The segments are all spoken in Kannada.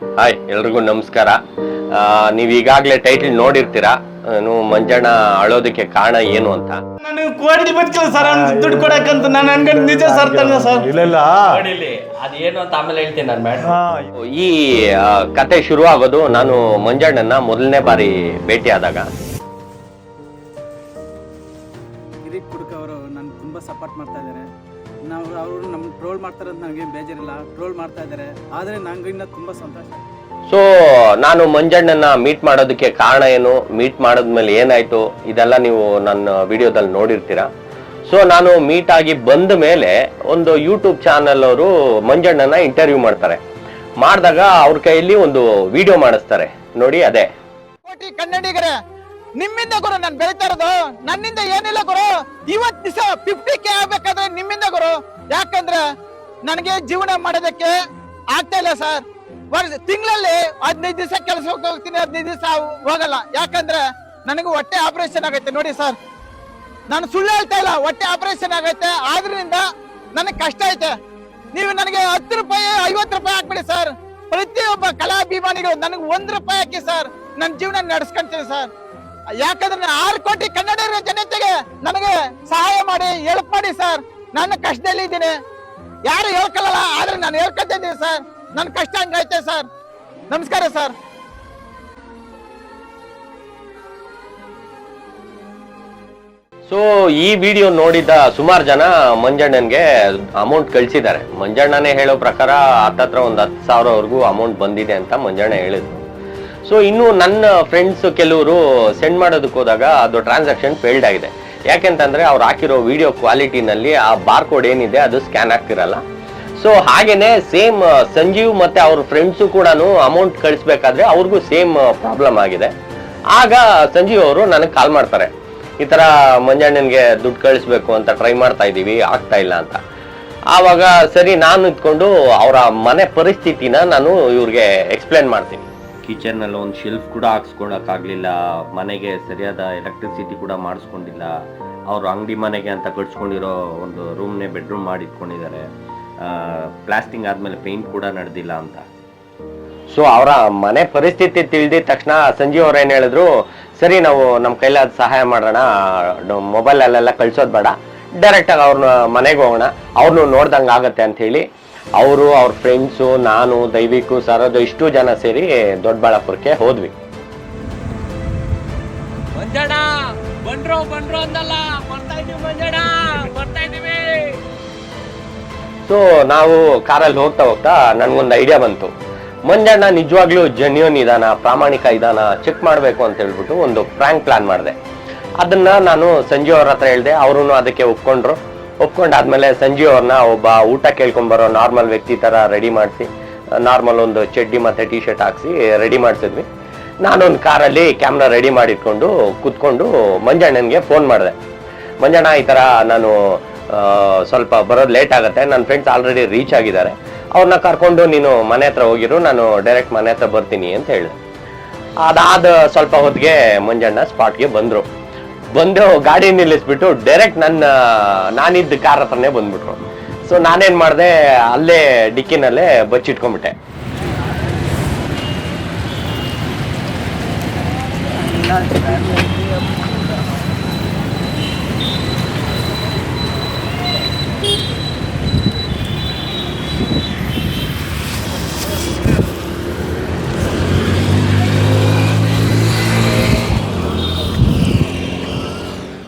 ಹಾಯ್ ಎಲ್ರಿಗೂ ನಮಸ್ಕಾರ. ನೀವು ನೀವ್ ಈಗಾಗ್ಲೇ ಟೈಟಲ್ ನೋಡಿರ್ತೀರಾ? ನೀವು ಮಂಜಣ್ಣ ಅಳೋದಕ್ಕೆ ಕಾರಣ ಏನು ಅಂತ? ನನಗೆ ಕೋಡಿ ಬದುಕಿಲ್ಲ ಸರ್ ದುಡ್ಡು ಕೊಡಕ್ಕಂತ ನಾನು ಅನ್ಕೊಂಡು ನಿಜ ಸರ್ ತಾನೆ ಸರ್. ಇಲ್ಲ ಇಲ್ಲ. ನೋಡಿಲಿ ಅದೇನು ಅಂತ ಆಮೇಲೆ ಹೇಳ್ತೀನಿ ನಾನು ಮೇಡಮ್ ಈ ಆ, ಕತೆ ಶುರುವಾಗೋದು ನಾನು ಮಂಜಣ್ಣನ ಮೊದಲನೇ ಬಾರಿ ಭೇಟಿಯಾದಾಗ ಕಿರಿಕ್ ಕುಡುಕ ಅವರು ನಾನು ತುಂಬಾ ಸಪೋರ್ಟ್ ಮಾಡ್ತಾ ಇದ್ದಾರೆ. ನಾವು ಅವರು ನಮ್ಮ ಟ್ರೋಲ್ ಮಾಡ್ತಾರೆ ಅಂತ ನನಗೆ ಬೇಜಾರಿಲ್ಲ. ಟ್ರೋಲ್ ಮಾಡ್ತಾ ಇದ್ದಾರೆ. ಆದರೆ ನನಗಿನ್ನ ಇನ್ನೂ ತುಂಬ ಸಂತೋಷ. ಸೊ ನಾನು ಮಂಜಣ್ಣನ ಮೀಟ್ ಮಾಡೋದಕ್ಕೆ ಕಾರಣ ಏನು? ಮೀಟ್ ಮಾಡಿದ್ಮೇಲೆ ಏನಾಯ್ತು? ಇದೆಲ್ಲ ನೀವು ನನ್ನ ವಿಡಿಯೋದಲ್ಲಿ ನೋಡಿರ್ತೀರಾ? ಸೊ ನಾನು ಮೀಟ್ ಆಗಿ ಬಂದ ಮೇಲೆ ಒಂದು ಯೂಟ್ಯೂಬ್ ಚಾನಲ್ ಅವರು ಮಂಜಣ್ಣನ ಇಂಟರ್ವ್ಯೂ ಮಾಡ್ತಾರೆ. ಮಾಡಿದಾಗ ಅವ್ರ ಕೈಯಲ್ಲಿ ಒಂದು ವಿಡಿಯೋ ಮಾಡಿಸ್ತಾರೆ. ನೋಡಿ ಅದೇ. ಕೋಟಿ ಕನ್ನಡಿಗರೇ ನಿಮ್ಮಿಂದ ಗುರು, ನಾನು ಬೆಳಿತಾ ಇರೋದು. ನನ್ನಿಂದ ಏನಿಲ್ಲ ಗುರು. ಇವತ್ ದಿವಸ ಫಿಫ್ಟಿ ಕೆ ಆಗ್ಬೇಕಾದ್ರೆ ನಿಮ್ಮಿಂದ ಗುರು. ಯಾಕಂದ್ರೆ ನನಗೆ ಜೀವನ ಮಾಡೋದಕ್ಕೆ ಆಗ್ತಾ ಇಲ್ಲ ಸರ್. ವರ್ಷ, ತಿಂಗಳಲ್ಲಿ ಹದಿನೈದು ದಿವಸ ಕೆಲಸಕ್ಕೆ ಹೋಗ್ತೀನಿ, ಹದಿನೈದು ದಿವಸ ಹೋಗಲ್ಲ. ಯಾಕಂದ್ರೆ ನನಗೆ ಹೊಟ್ಟೆ ಆಪರೇಷನ್ ಆಗೈತೆ ನೋಡಿ ಸರ್. ನಾನು ಸುಳ್ಳು ಹೇಳ್ತಾ ಇಲ್ಲ, ಹೊಟ್ಟೆ ಆಪರೇಷನ್ ಆಗೈತೆ. ಆದ್ರಿಂದ ನನಗೆ ಕಷ್ಟ ಐತೆ. ನೀವು ನನಗೆ ಹತ್ತು ರೂಪಾಯಿ, ಐವತ್ತು ರೂಪಾಯಿ ಹಾಕ್ಬಿಡಿ ಸರ್. ಪ್ರತಿಯೊಬ್ಬ ಕಲಾಭಿಮಾನಿಗಳು ನನಗೆ ಒಂದು ರೂಪಾಯಿ ಹಾಕಿ ಸರ್. ನನ್ನ ಜೀವನ ನಡೆಸ್ಕೊಂತೀನಿ ಸರ್. ಯಾಕಂದ್ರೆ ಆರು ಕೋಟಿ ಕನ್ನಡ ಜನತೆಗೆ ನಮಗೆ ಸಹಾಯ ಮಾಡಿ ಹೆಲ್ಪ್ ಮಾಡಿ ಸರ್ ನನ್ನ ಕಷ್ಟದಲ್ಲಿ ಇದ್ದೀನಿ. ಯಾರು ಹೇಳ್ಕೊಳ್ಳಲ್ಲ ಆದ್ರೆ ನಾನು ಹೇಳ್ಕೊತಾ ಇದ್ದೀನಿ ಸರ್ ನನ್ನ ಕಷ್ಟ ಹಂಗೈತೆ ಸರ್ ನಮಸ್ಕಾರ ಸರ್ ಸೊ ಈ ವಿಡಿಯೋ ನೋಡಿದ ಸುಮಾರು ಜನ ಮಂಜಣ್ಣನ್ಗೆ ಅಮೌಂಟ್ ಕಳ್ಸಿದ್ದಾರೆ. ಮಂಜಣ್ಣನೇ ಹೇಳೋ ಪ್ರಕಾರ ಹತ್ತತ್ರ ಒಂದು ಹತ್ತು ಸಾವಿರವರೆಗೂ ಅಮೌಂಟ್ ಬಂದಿದೆ ಅಂತ ಮಂಜಣ್ಣ ಹೇಳಿದ್ರು. ಸೊ ಇನ್ನು ನನ್ನ ಫ್ರೆಂಡ್ಸ್ ಕೆಲವರು ಸೆಂಡ್ ಮಾಡೋದಕ್ಕೆ ಹೋದಾಗ ಅದು ಟ್ರಾನ್ಸಾಕ್ಷನ್ ಫೇಲ್ಡ್ ಆಗಿದೆ. ಯಾಕೆಂತಂದ್ರೆ ಅವ್ರು ಹಾಕಿರೋ ವಿಡಿಯೋ ಕ್ವಾಲಿಟಿನಲ್ಲಿ ಆ ಬಾರ್ ಕೋಡ್ ಏನಿದೆ ಅದು ಸ್ಕ್ಯಾನ್ ಆಗ್ತಿರಲ್ಲ. ಸೊ ಹಾಗೇನೆ ಸೇಮ್ ಸಂಜೀವ್ ಮತ್ತೆ ಅವ್ರ ಫ್ರೆಂಡ್ಸು ಕೂಡ ಅಮೌಂಟ್ ಕಳಿಸ್ಬೇಕಾದ್ರೆ ಅವ್ರಿಗೂ ಸೇಮ್ ಪ್ರಾಬ್ಲಮ್ ಆಗಿದೆ. ಆಗ ಸಂಜೀವ್ ಅವರು ನನಗೆ ಕಾಲ್ ಮಾಡ್ತಾರೆ. ಈ ತರ ಮಂಜಣ್ಣನ್ಗೆ ದುಡ್ಡು ಕಳಿಸ್ಬೇಕು ಅಂತ ಟ್ರೈ ಮಾಡ್ತಾ ಇದ್ದೀವಿ ಆಗ್ತಾ ಇಲ್ಲ ಅಂತ. ಆವಾಗ ಸರಿ ನಾನು ಇದ್ಕೊಂಡು ಅವರ ಮನೆ ಪರಿಸ್ಥಿತಿನ ನಾನು ಇವ್ರಿಗೆ ಎಕ್ಸ್ಪ್ಲೇನ್ ಮಾಡ್ತೀನಿ. ಕಿಚನ್ ಅಲ್ಲಿ ಒಂದು ಶೆಲ್ಫ್ ಕೂಡ ಹಾಕ್ಸ್ಕೊಳಕ್ಕಾಗಲಿಲ್ಲ, ಮನೆಗೆ ಸರಿಯಾದ ಎಲೆಕ್ಟ್ರಿಸಿಟಿ ಕೂಡ ಮಾಡಿಸ್ಕೊಂಡಿಲ್ಲ, ಅವರು ಅಂಗಡಿ ಮನೆಗೆ ಅಂತ ಕಟ್ಸ್ಕೊಂಡಿರೋ ಒಂದು ರೂಮ್ನೇ ಬೆಡ್ರೂಮ್ ಮಾಡಿ ಇಟ್ಕೊಂಡಿದ್ದಾರೆ ಪ್ಲಾಸ್ಟಿಂಗ್ ಆದಮೇಲೆ ಪೇಂಟ್ ಕೂಡ ನಡೆದಿಲ್ಲ ಅಂತ. ಸೊ, ಅವರ ಮನೆ ಪರಿಸ್ಥಿತಿ ತಿಳಿದಿದ ತಕ್ಷಣ ಸಂಜೀವ್ ಅವ್ರು ಏನು ಹೇಳಿದ್ರು, ಸರಿ, ನಾವು ನಮ್ಮ ಕೈಲಾದ ಸಹಾಯ ಮಾಡೋಣ ಮೊಬೈಲ್ ಅಲ್ಲೆಲ್ಲ ಕಳ್ಸೋದ್ ಬೇಡ ಡೈರೆಕ್ಟ್ ಆಗಿ ಅವ್ರನ್ನ ಮನೆಗೆ ಹೋಗೋಣ ಅವ್ರನ್ನೂ ನೋಡ್ದಂಗೆ ಆಗತ್ತೆ ಅಂತ ಹೇಳಿ ಅವರು ಅವ್ರ ಫ್ರೆಂಡ್ಸು ನಾನು ದೈವಿಕು ಸರೋದು ಇಷ್ಟು ಜನ ಸೇರಿ ದೊಡ್ಡಬಳ್ಳಾಪುರಕ್ಕೆ ಹೋದ್ವಿ. ಮಂಜಣ್ಣ ಅಂದಲ್ಲ ಬರ್ತಾ ಇದೀವಿ ಮಂಜಣ್ಣ ಬರ್ತಾ ಇದೀವಿ ಸೊ ನಾವು ಕಾರಲ್ಲಿ ಹೋಗ್ತಾ ಹೋಗ್ತಾ ನನ್ಗೊಂದು ಐಡಿಯಾ ಬಂತು. ಮಂಜಣ್ಣ ನಿಜವಾಗ್ಲೂ ಜೆನ್ಯೂನ್ ಇದಾನ ಪ್ರಾಮಾಣಿಕ ಇದಾನ ಚೆಕ್ ಮಾಡಬೇಕು ಅಂತ ಹೇಳ್ಬಿಟ್ಟು ಒಂದು ಪ್ರ್ಯಾಂಕ್ ಪ್ಲಾನ್ ಮಾಡಿದೆ. ಅದನ್ನ ನಾನು ಸಂಜೀವ್ ಅವ್ರ ಹತ್ರ ಹೇಳಿದೆ ಅವರು ಅದಕ್ಕೆ ಒಪ್ಕೊಂಡ್ರು. ಒಪ್ಕೊಂಡಾದ್ಮೇಲೆ ಸಂಜೀವ್ ಅವ್ರನ್ನ ಒಬ್ಬ ಊಟ ಕೇಳ್ಕೊಂಬರೋ ನಾರ್ಮಲ್ ವ್ಯಕ್ತಿ ತರ ರೆಡಿ ಮಾಡಿಸಿ ನಾರ್ಮಲ್ ಒಂದು ಚಡ್ಡಿ ಮತ್ತೆ ಟಿ ಶರ್ಟ್ ಹಾಕ್ಸಿ ರೆಡಿ ಮಾಡಿಸಿದ್ವಿ. ನಾನೊಂದು ಕಾರಲ್ಲಿ ಕ್ಯಾಮ್ರಾ ರೆಡಿ ಮಾಡಿಟ್ಕೊಂಡು ಕೂತ್ಕೊಂಡು ಮಂಜಣ್ಣನಿಗೆ ಫೋನ್ ಮಾಡಿದೆ. ಮಂಜಣ್ಣ, ಈ ಥರ ನಾನು ಸ್ವಲ್ಪ ಬರೋದು ಲೇಟ್ ಆಗುತ್ತೆ ನನ್ನ ಫ್ರೆಂಡ್ಸ್ ಆಲ್ರೆಡಿ ರೀಚ್ ಆಗಿದ್ದಾರೆ. ಅವ್ರನ್ನ ಕರ್ಕೊಂಡು ನೀನು ಮನೆ ಹತ್ರ ಹೋಗಿರು, ನಾನು ಡೈರೆಕ್ಟ್ ಮನೆ ಹತ್ರ ಬರ್ತೀನಿ ಅಂತ ಹೇಳಿದೆ. ಅದಾದ ಸ್ವಲ್ಪ ಹೊತ್ತಿಗೆ ಮಂಜಣ್ಣ ಸ್ಪಾಟ್ಗೆ ಬಂದರು. ಬಂದು ಗಾಡಿ ನಿಲ್ಲಿಸ್ಬಿಟ್ಟು ಡೈರೆಕ್ಟ್ ನನ್ನ, ನಾನಿದ್ದ ಕಾರ್ ಹತ್ರನೇ ಬಂದ್ಬಿಟ್ರು. ಸೊ ನಾನೇನ್ ಮಾಡಿದೆ, ಅಲ್ಲೇ ಡಿಕ್ಕಿನಲ್ಲೇ ಬಚ್ಚಿಟ್ಕೊಂಡ್ಬಿಟ್ಟೆ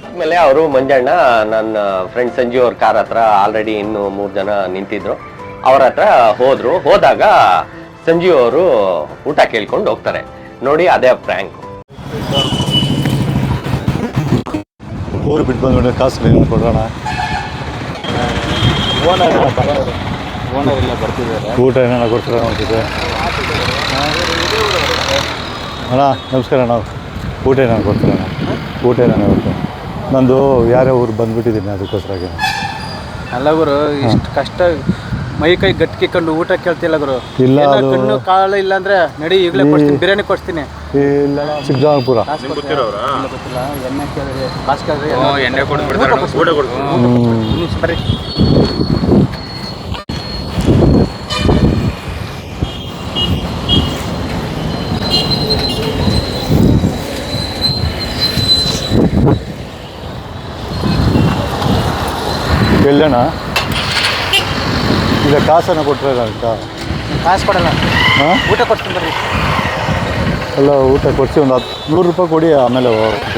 ಆದ್ಮೇಲೆ ಅವರು ಮಂಜಣ್ಣ ನನ್ನ ಫ್ರೆಂಡ್ ಸಂಜು ಅವ್ರ ಕಾರ್ ಹತ್ರ ಆಲ್ರೆಡಿ ಇನ್ನು ಮೂರು ಜನ ನಿಂತಿದ್ರು. ಅವ್ರ ಹತ್ರ ಹೋದ್ರು. ಹೋದಾಗ ಸಂಜೀವ್ ಅವರು ಊಟ ಕೇಳ್ಕೊಂಡು ಹೋಗ್ತಾರೆ. ನೋಡಿ ಅದೇ ಪ್ರ್ಯಾಂಕ್ ಊರು ಬಿಟ್ಟು ಬಂದ್ಬಿಟ್ಟು ಕಾಸು ಏನು ಕೊಡೋಣ. ಊಟ ಏನಾರ ಕೊಡ್ತೀರ ನೋಡ್ತಿದ್ದೆ ಅಣ್ಣ ನಮಸ್ಕಾರ ಅಣ್ಣ. ಊಟ ಏನಾರು ಕೊಡ್ತೀರ ಅಣ್ಣ? ಊಟ ಏನಣ್ಣ ಕೊಡ್ತೀನಿ ನಂದು ಯಾರೇ ಊರು ಬಂದ್ಬಿಟ್ಟಿದ್ದೀನಿ ಅದಕ್ಕೋಸ್ಕರ ಅಲ್ಲ ಗುರು ಇಷ್ಟು ಕಷ್ಟ ಮೈ ಕೈ ಗಟ್ಟಿಕೊಂಡು ಊಟ ಕೇಳ್ತಿಲ್ಲ ಗುರು? ಇಲ್ಲ ಅದು- ಕಣ್ಣು ಕಾಳು ಇಲ್ಲ ಅಂದ್ರೆ ನಡಿ ಈಗಲೇ ಕೊಡ್ತೀನಿ ಬಿರಿಯಾನಿ ಕೊಡ್ತೀನಿ. ಇಲ್ಲ ಗೊತ್ತಿಲ್ಲ ಎಣ್ಣೆ ಕೇಳಿದ್ರೆ ಕಾಸು ಕೇಳಿದ್ರೆ ಎಣ್ಣೆ ಹ್ಞೂ ಬರ್ರಿ. ಎಲ್ಲಣ್ಣ ಇಲ್ಲ ಕಾಸನ್ನು ಕೊಟ್ಟರೆ ಅಂತ ಕಾಸು ಕೊಡಲ್ಲ. ಹಾಂ? ಊಟ ಕೊಡ್ತೀನಿ ಬರ್ರಿ. ಅಲ್ಲ ಊಟ ಕೊಡಿಸಿ ಒಂದು ಹತ್ತು ನೂರು ರೂಪಾಯಿ ಕೊಡಿ ಆಮೇಲೆ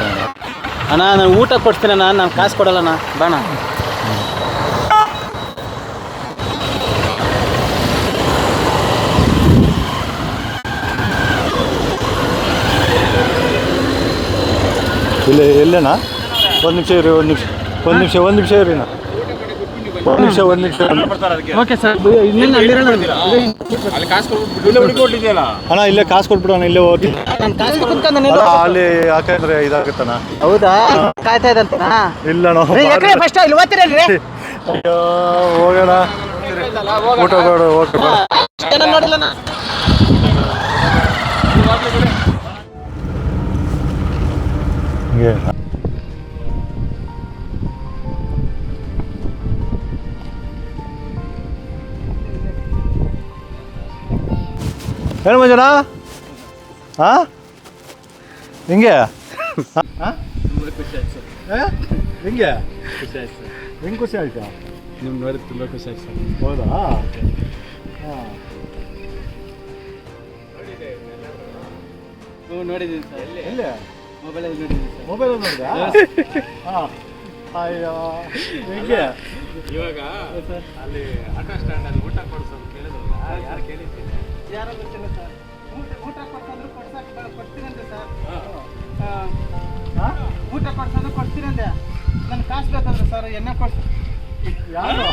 ಅಣ್ಣ. ನಾನು ಊಟ ಕೊಡ್ತೀನಿ ಅಣ್ಣ ನಾನು ಕಾಸು ಕೊಡಲ್ಲಣ್ಣ ಬಾಣ ಇಲ್ಲ ಎಲ್ಲಣ್ಣ? ಒಂದು ನಿಮಿಷ ಇರಿ ಒಂದು ನಿಮಿಷ ಒಂದು ನಿಮಿಷ ಒಂದು ನಿಮಿಷ ಇರಿ ಅಣ್ಣ. ನಿಮಿಷ ಒಂದು ನಿಮಿಷ. ಓಕೆ ಸರ್ ಅಣ್ಣ ಇಲ್ಲೇ ಕಾಸು ಕೊಟ್ಬಿಡು ಅಣ್ಣ ಇಲ್ಲೇ ಹೋಗಿ ನಾನು ಕಾಸು ಕೊಡ್ತೀನಿ ಅಲ್ಲ ಯಾಕಂದ್ರೆ ಇದಾಗುತ್ತಣ್ಣ. ಹೌದಾ? ಕಾಯ್ತಾ ಇದ್ದಂತನಾ ಇಲ್ಲ ಫಸ್ಟ್ ಇಲ್ಲಿ ಓದ್ತಿರಲ್ರಿ ಅಯ್ಯೋ ಹೋಗೋಣ. ಊಟ ಬೇಡ ಓಕೆ ನೋಡಿಲ್ಲ ಹಿಂಗೆ. ಏನು ಮಂಜನ? ಹಾಂ ಹಿಂಗೆ ಹಿಂಗೆ ಹೆಂಗೆ ಖುಷಿ ಆಯ್ತಾ? ನಿಮ್ಗೆ ನೋಡಿ ತುಂಬ ಖುಷಿ ಆಯ್ತು ಸರ್. ಹೌದಾ? ಹಾಂ ನೋಡಿದ್ದೀನಿ ಸರ್. ಎಲ್ಲಿ? ಮೊಬೈಲಲ್ಲಿ ನೋಡಿದ್ದೀನಿ ಸರ್. ಮೊಬೈಲ್ ನೋಡಿದ ಹಾಂ. ಅಯ್ಯೋ ಹಿಂಗೆ ಇವಾಗ ಅಲ್ಲಿ ಆಟೋ ಸ್ಟ್ಯಾಂಡ್ ಅಲ್ಲಿ ಊಟ ಕೊಡ್ಸೋದು ಯಾರೋ ಗೊತ್ತಿಲ್ಲ ಸರ್. ಊಟ ಊಟ ಕೊಡ್ಸಂದ್ರೆ ಕೊಡ್ಸಕ್ಕೆ ಕೊಡ್ತೀನಂತೆ ಸರ್. ಹಾಂ. ಊಟ ಕೊಡ್ಸಂದ್ರೆ ಕೊಡ್ತೀನಂತೆ. ನನ್ಗೆ ಕಾಸು ಬೇಕಂದ್ರೆ ಸರ್ ಎಣ್ಣೆ ಕೊಡ್ಸ. ಯಾರು?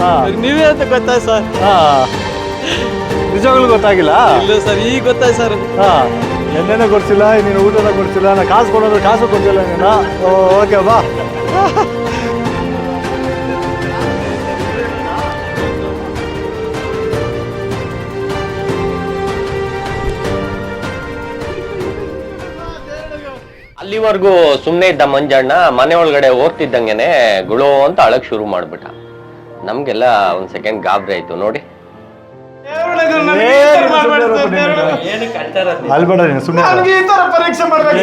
ಹಾಂ. ನೀವೇ ಅಂತ ಗೊತ್ತಾಯ್ತು ಸರ್? ಹಾಂ. ನಿಜವಾಗ್ಲೂ ಗೊತ್ತಾಗಿಲ್ಲ? ಇಲ್ಲ ಸರ್ ಈಗ ಗೊತ್ತಾಯ್ತು ಸರ್. ಹಾಂ. ಎಣ್ಣೆನೇ ಕೊಡ್ಸಿಲ್ಲ ನೀನು ಊಟನ ಕೊಡ್ಸಿಲ್ಲ ನಾನು ಕಾಸು ಕೊಡೋದು ಕಾಸು ಕೊಡಿಸಿಲ್ಲ ನೀನು ಓಕೆ ಬಾ. ಅಲ್ಲಿವರೆಗೂ ಸುಮ್ಮನೆ ಇದ್ದ ಮಂಜಣ್ಣ ಮನೆ ಒಳಗಡೆ ಹೋಗ್ತಿದ್ದಂಗೆನೆ ಗುಳೋ ಅಂತ ಅಳಕ್ ಶುರು ಮಾಡ್ಬಿಟ್ಟ. ನಮ್ಗೆಲ್ಲ ಒಂದ್ ಸೆಕೆಂಡ್ ಗಾಬರಿ ಆಯ್ತು, ನೋಡಿ. ಅಲ್ಲಿ ಬೇಡ ನೀನು ಸುಮ್ಮನೆ ನನಗೆ ಈ ತರ ಪರೀಕ್ಷೆ ಮಾಡ್ಬೇಕು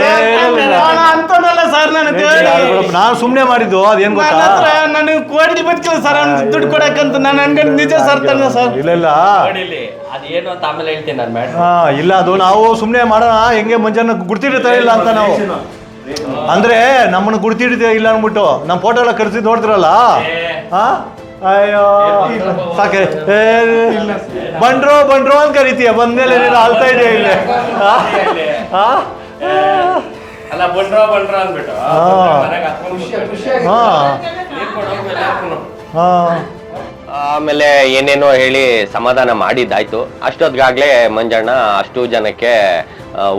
ನಾನು ಸುಮ್ಮನೆ ಮಾಡಿದ್ದು ಅದೇನು ಗೊತ್ತಾ? ನನಗೆ ಕೋಟಿ ಬದುಕಿಲ್ಲ ಸರ್ ದುಡ್ಡು ಕೊಡಕ್ಕಂತ ನಾನು ಅನ್ಕೊಂಡು ನಿಜ ಸರ್ ಸರ್. ಇಲ್ಲ ಇಲ್ಲ. ನೋಡಿಲಿ ಅದೇನು ಅಂತ ಆಮೇಲೆ ಹೇಳ್ತೀನಿ ನಾನು ಮೇಡಮ್ ಹಾ ಇಲ್ಲ ಅದು ನಾವು ಸುಮ್ಮನೆ ಮಾಡೋಣ ಹೆಂಗೆ ಮುಂಜಾನೆ ಗುರ್ತಿಡ್ತಾ ಇಲ್ಲ ಅಂತ ನಾವು. ಅಂದ್ರೆ ನಮ್ಮನ್ನ ಗುರ್ತಿಡ್ತೀವಿ ಇಲ್ಲ ಅನ್ಬಿಟ್ಟು ನಮ್ಮ ಫೋಟೋ ಎಲ್ಲ ಕರೆಸಿ ನೋಡ್ತಿರಲ್ಲ? ಹಾ? ಅಯ್ಯೋ ಸಾಕೆ ಬಂಡ್ರೋ ಬಂಡ್ರೋ ಅಂತ ಕರಿತೀಯ? ಬಂದ್ಮೇಲೆ ನೀನು ಅಳ್ತಾ ಇದೆಯಾ ಇಲ್ಲಿ? ಹಾ? ಹಾ? ಅಲ್ಲ ಬಂಡ್ರ ಬಂಡ್ರ ಅಂದ್ಬಿಟ್ಟು. ಹಾ ಹಾ ಆಮೇಲೆ ಏನೇನೋ ಹೇಳಿ ಸಮಾಧಾನ ಮಾಡಿದ್ದಾಯ್ತು. ಅಷ್ಟೊತ್ತಿಗಾಗಲೇ ಮಂಜಣ್ಣ ಅಷ್ಟು ಜನಕ್ಕೆ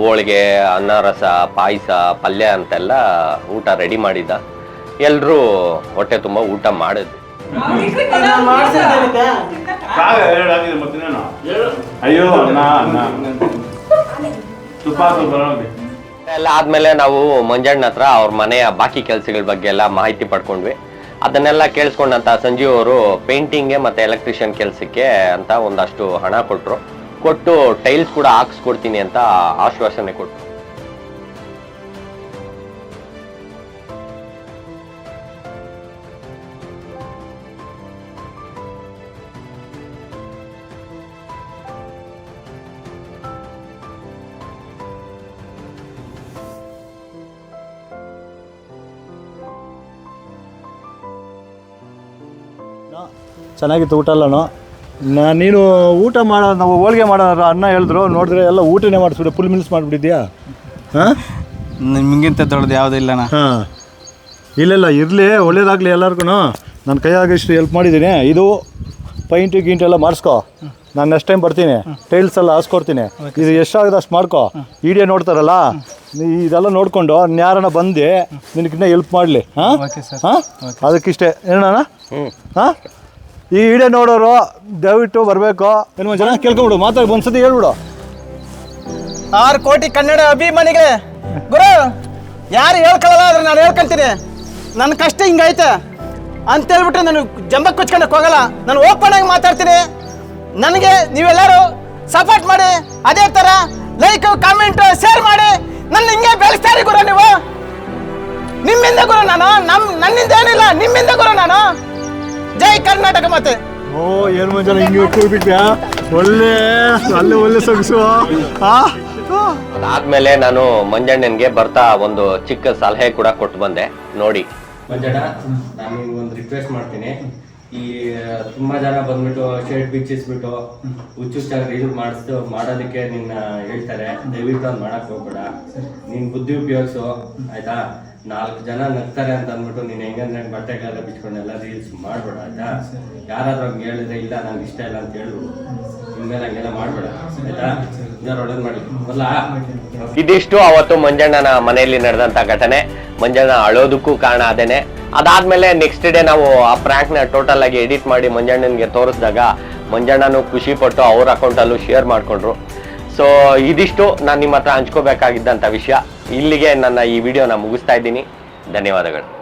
ಹೋಳಿಗೆ ಅನ್ನ ರಸ ಪಾಯಸ ಪಲ್ಯ ಅಂತೆಲ್ಲ ಊಟ ರೆಡಿ ಮಾಡಿದ್ದ. ಎಲ್ಲರೂ ಹೊಟ್ಟೆ ತುಂಬ ಊಟ ಮಾಡಿದ್ವಿ ಎಲ್ಲ ಆದ್ಮೇಲೆ ನಾವು ಮಂಜಣ್ಣ ಹತ್ರ ಅವ್ರ ಮನೆಯ ಬಾಕಿ ಕೆಲಸಗಳ ಬಗ್ಗೆ ಎಲ್ಲ ಮಾಹಿತಿ ಪಡ್ಕೊಂಡ್ವಿ. ಅದನ್ನೆಲ್ಲ ಕೇಳಿಸ್ಕೊಂಡಂತ ಸಂಜೀವ್ ಅವರು ಪೇಂಟಿಂಗ್ಗೆ ಮತ್ತೆ ಎಲೆಕ್ಟ್ರಿಷಿಯನ್ ಕೆಲಸಕ್ಕೆ ಅಂತ ಒಂದಷ್ಟು ಹಣ ಕೊಟ್ಟರು ಕೊಟ್ಟು ಟೈಲ್ಸ್ ಕೂಡ ಹಾಕ್ಸ್ಕೊಡ್ತೀನಿ ಅಂತ ಆಶ್ವಾಸನೆ ಕೊಟ್ರು. ಚೆನ್ನಾಗಿತ್ತು ಊಟ ಎಲ್ಲನೂ ನಾ ನೀನು ಊಟ ಮಾಡೋ ನಾವು ಹೋಳಿಗೆ ಮಾಡೋ ಅನ್ನ ಹೇಳಿದ್ರು. ನೋಡಿದ್ರೆ ಎಲ್ಲ ಊಟನೇ ಮಾಡಿಸ್ಬಿಟ್ಟು ಫುಲ್ ಮಿಲ್ಸ್ ಮಾಡಿಬಿಟ್ಟಿದ್ಯಾ? ಹಾಂ? ನಿಮಗಿಂತ ದೊಡ್ಡದು ಯಾವುದೂ ಇಲ್ಲಣ್ಣ ಹಾಂ. ಇಲ್ಲ ಇಲ್ಲ ಇರಲಿ. ಒಳ್ಳೇದಾಗಲಿ ಎಲ್ಲರಿಗೂ ನನ್ನ ಕೈಯಾಗಿಷ್ಟು ಹೆಲ್ಪ್ ಮಾಡಿದ್ದೀನಿ. ಇದು ಪೈಂಟು ಗೀಂಟು ಎಲ್ಲ ಮಾಡಿಸ್ಕೊ. ನಾನು ನೆಕ್ಸ್ಟ್ ಟೈಮ್ ಬರ್ತೀನಿ. ಟೈಲ್ಸ್ ಎಲ್ಲ ಹಾಸ್ಕೊಡ್ತೀನಿ. ಇದು ಎಷ್ಟಾಗಿದೆ ಅಷ್ಟು ಮಾಡ್ಕೊ ವಿಡಿಯೋ ನೋಡ್ತಾರಲ್ಲ? ನೀ ಇದೆಲ್ಲ ನೋಡ್ಕೊಂಡು ಯಾರನ್ನ ಬಂದು ನಿನಗಿನ್ನ ಹೆಲ್ಪ್ ಮಾಡಲಿ. ಹಾಂ? ಹಾಂ? ಅದಕ್ಕಿಷ್ಟೇ. ಏನಣ್ಣ? ಹಾಂ? ಈ ವಿಡಿಯೋ ನೋಡೋರು ದಯವಿಟ್ಟು ಬರಬೇಕು. ಏನು ಜನ ಕೇಳ್ಕೊಂಬಿಡು ಮಾತಾಡಿ ಒಂದ್ಸತಿ ಹೇಳ್ಬಿಡು. ಆರು ಕೋಟಿ ಕನ್ನಡ ಅಭಿಮಾನಿಗೆ ಗುರು ಯಾರು ಹೇಳ್ಕೊಳ್ಳಲ್ಲ ಆದ್ರೆ ನಾನು ಹೇಳ್ಕೊಂತೀನಿ. ನನ್ನ ಕಷ್ಟ ಹಿಂಗೈತೆ. ಅಂತೇಳ್ಬಿಟ್ರೆ ನಾನು ಜಂಬಕ್ಕೆ ಕೊಚ್ಕೊಳಕ್ ಹೋಗಲ್ಲ. ನಾನು ಓಪನ್ ಆಗಿ ಮಾತಾಡ್ತೀನಿ. ನನಗೆ ನೀವೆಲ್ಲರೂ ಸಪೋರ್ಟ್ ಮಾಡಿ ಅದೇ ತರ ಲೈಕ್ ಕಾಮೆಂಟ್ ಶೇರ್ ಮಾಡಿ. ನನ್ನ ಹಿಂಗೆ ಬೆಳೆಸ್ತಾರೆ ಗುರು ನೀವು. ನಿಮ್ಮಿಂದ ಗುರು ನಾನು ನಮ್ ನನ್ನಿಂದ ಏನಿಲ್ಲ ನಿಮ್ಮಿಂದ ಗುರು ನಾನು. ಜೈ ಕರ್ನಾಟಕ ಮತ್ತೆ ಓ ಏನು ಮಂಜಾನ ಹಿಂಗೆ ಇಟ್ಕೊಳ್ಬಿಟ್ಯಾ ಒಳ್ಳೆ ಅಲ್ಲೇ ಒಳ್ಳೆ ಸೊಗಸು. ಆ? ಅದಾದ್ಮೇಲೆ ನಾನು ಮಂಜಣ್ಣನ್ಗೆ ಬರ್ತಾ ಒಂದು ಚಿಕ್ಕ ಸಲಹೆ ಕೂಡ ಕೊಟ್ಟು ಬಂದೆ. ನೋಡಿ. ಮಂಜಣ್ಣ ನಾನು ಒಂದು ರಿಕ್ವೆಸ್ಟ್ ಮಾಡ್ತೀನಿ. ಈ ತುಂಬಾ ಜನ ಬಂದ್ಬಿಟ್ಟು ಶರ್ಟ್ ಬಿಚ್ಚಿಸ್ಬಿಟ್ಟು ಹುಚ್ಚುಚ್ಚಾಗಿ ರೀಲ್ ಮಾಡಿಸ್ತು ಮಾಡೋದಕ್ಕೆ ನಿನ್ನ ಹೇಳ್ತಾರೆ. ದಯವಿಟ್ಟು ಅದ್ ಮಾಡಕ್ ಹೋಗ್ಬೇಡ. ನಿನ್ ಬುದ್ಧಿ ಉಪಯೋಗಿಸು ಆಯ್ತಾ? ನಾಲ್ಕು ಜನ ನಗ್ತಾರೆ ಅಂತ ಅಂದ್ಬಿಟ್ಟು ನೀನ್ ಹೆಂಗಂದ್ರೆ ಬಟ್ಟೆಗಳೆಲ್ಲ ಬಿಚ್ಕೊಂಡೆಲ್ಲ ರೀಲ್ಸ್ ಮಾಡ್ಬೇಡ ಆಯ್ತಾ? ಯಾರಾದ್ರೂ ಹಂಗೆ ಹೇಳಿದ್ರೆ ಇಲ್ಲ ನಂಗೆ ಇಷ್ಟ ಇಲ್ಲ ಅಂತ ಹೇಳು ಇನ್ಮೇಲೆ ಹಂಗೆಲ್ಲ ಮಾಡ್ಬೇಡ ಆಯ್ತಾ? ಇದಿಷ್ಟು ಅವತ್ತು ಮಂಜಣ್ಣನ ಮನೆಯಲ್ಲಿ ನಡೆದಂತ ಘಟನೆ. ಮಂಜಣ್ಣ ಅಳೋದಕ್ಕೂ ಕಾರಣ ಅದೇನೆ. ಅದಾದ್ಮೇಲೆ ನೆಕ್ಸ್ಟ್ ಡೇ ನಾವು ಆ ಪ್ರಾಂಕ್ನ ಟೋಟಲ್ ಆಗಿ ಎಡಿಟ್ ಮಾಡಿ ಮಂಜಣ್ಣನ್ಗೆ ತೋರಿಸಿದಾಗ ಮಂಜಣ್ಣನು ಖುಷಿ ಪಟ್ಟು ಅವ್ರ ಅಕೌಂಟಲ್ಲೂ ಶೇರ್ ಮಾಡ್ಕೊಂಡ್ರು. ಸೊ ಇದಿಷ್ಟು ನಾನು ನಿಮ್ಮ ಹತ್ರ ಹಂಚ್ಕೋಬೇಕಾಗಿದ್ದಂಥ ವಿಷಯ. ಇಲ್ಲಿಗೆ ನನ್ನ ಈ ವಿಡಿಯೋನ ಮುಗಿಸ್ತಾ ಇದ್ದೀನಿ. ಧನ್ಯವಾದಗಳು.